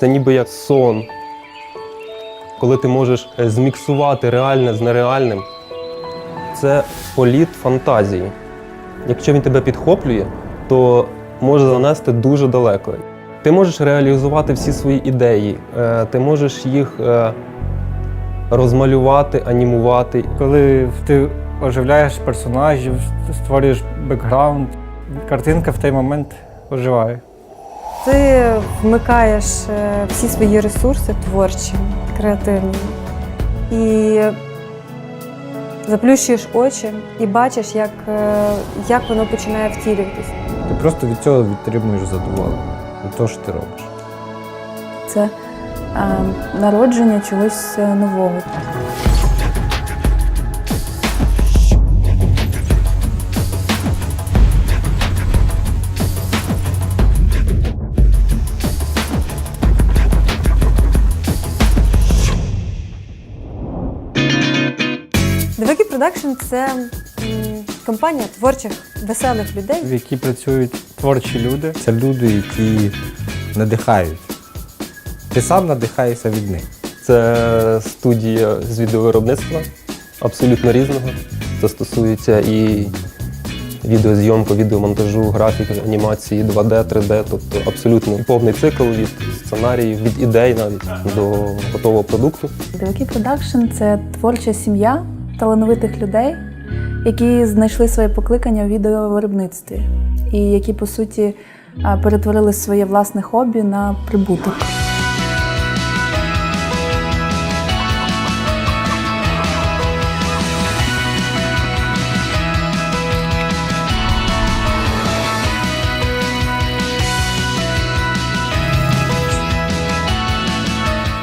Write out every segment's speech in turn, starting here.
Це ніби як сон, коли ти можеш е, зміксувати реальне з нереальним. Це політ фантазії. Якщо він тебе підхоплює, то може занести дуже далеко. Ти можеш реалізувати всі свої ідеї, е, ти можеш їх е, розмалювати, анімувати. Коли ти оживляєш персонажів, створюєш бекграунд, картинка в той момент оживає. Ти вмикаєш е, всі свої ресурси творчі, креативні і заплющуєш очі і бачиш, як, е, як воно починає втілюватися. Ти просто від цього відтримуєш задоволення від того, що ти робиш. це е, народження чогось е, нового. Диваки Продакшн це м, компанія творчих, веселих людей. в якій працюють творчі люди. Це люди, які надихають. Ти сам надихаєшся від них. Це студія з відеовиробництва абсолютно різного. Це стосується і відеозйомки, відеомонтажу, графіки, анімації, 2D, 3D, тобто абсолютно повний цикл від сценаріїв, від ідей навіть до готового продукту. Диваки Продакшн це творча сім'я талановитих людей, які знайшли своє покликання у відеовиробництві і які, по суті, перетворили своє власне хобі на прибуток.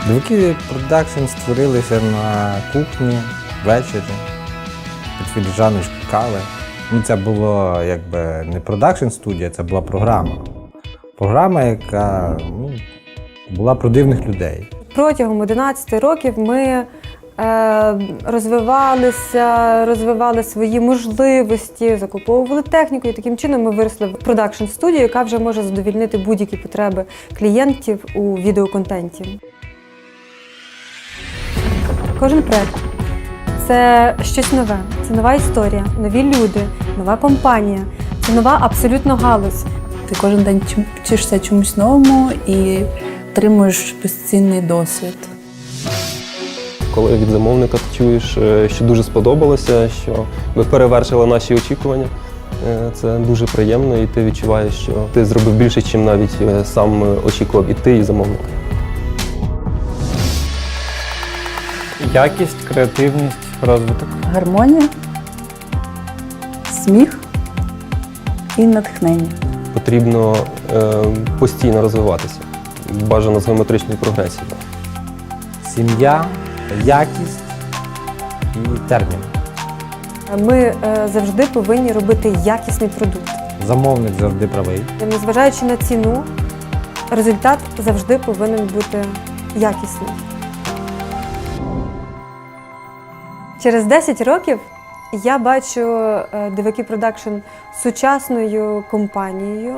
Дивики продакшн створилися на кухні ввечері під філіжаночку кави. Ну, це було якби не продакшн студія, це була програма. Програма, яка ну, була про дивних людей. Протягом 11 років ми е, розвивалися, розвивали свої можливості, закуповували техніку, і таким чином ми виросли в продакшн студію, яка вже може задовільнити будь-які потреби клієнтів у відеоконтенті. Кожен проект це щось нове, це нова історія, нові люди, нова компанія, це нова абсолютно галузь. Ти кожен день вчишся чомусь новому і отримуєш безцінний досвід. Коли від замовника ти чуєш, е, що дуже сподобалося, що ви перевершили наші очікування. е, Це дуже приємно, і ти відчуваєш, що ти зробив більше, ніж навіть е, сам очікував і ти, і замовник. Якість, креативність, розвиток. Гармонія, сміх і натхнення. Потрібно е, постійно розвиватися, бажано з геометричною прогресією. Сім'я, якість і термін. Ми е, завжди повинні робити якісний продукт. Замовник завжди правий. Незважаючи на ціну, результат завжди повинен бути якісний. Через 10 років я бачу е, Диваки Продакшн сучасною компанією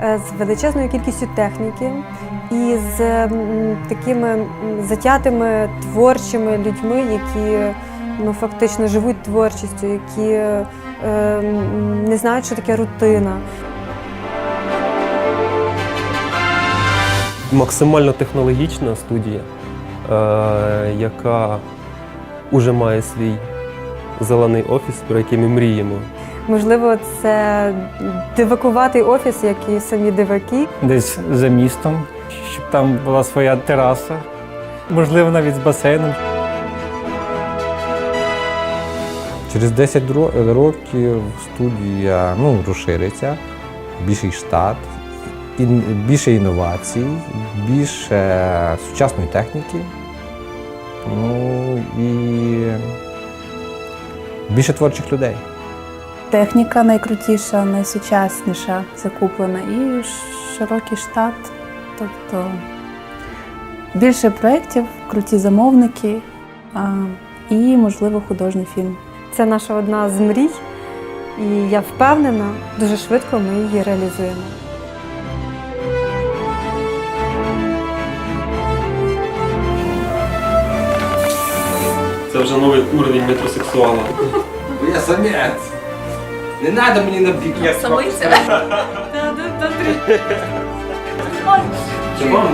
е, з величезною кількістю техніки і з такими затятими творчими людьми, які ну, фактично живуть творчістю, які е, не знають, що таке рутина. Максимально технологічна студія, е, яка вже має свій зелений офіс, про який ми мріємо. Можливо, це дивакуватий офіс, як і самі диваки. Десь за містом, щоб там була своя тераса, можливо, навіть з басейном. Через 10 років студія ну, розшириться, більший штат, більше інновацій, більше сучасної техніки. Ну і більше творчих людей. Техніка найкрутіша, найсучасніша закуплена і широкий штат. Тобто більше проєктів, круті замовники а, і, можливо, художній фільм. Це наша одна з мрій, і я впевнена, дуже швидко ми її реалізуємо. Вже новий уровень метросексуала. Бо я самець. Не треба мені на бік. Я Це вам?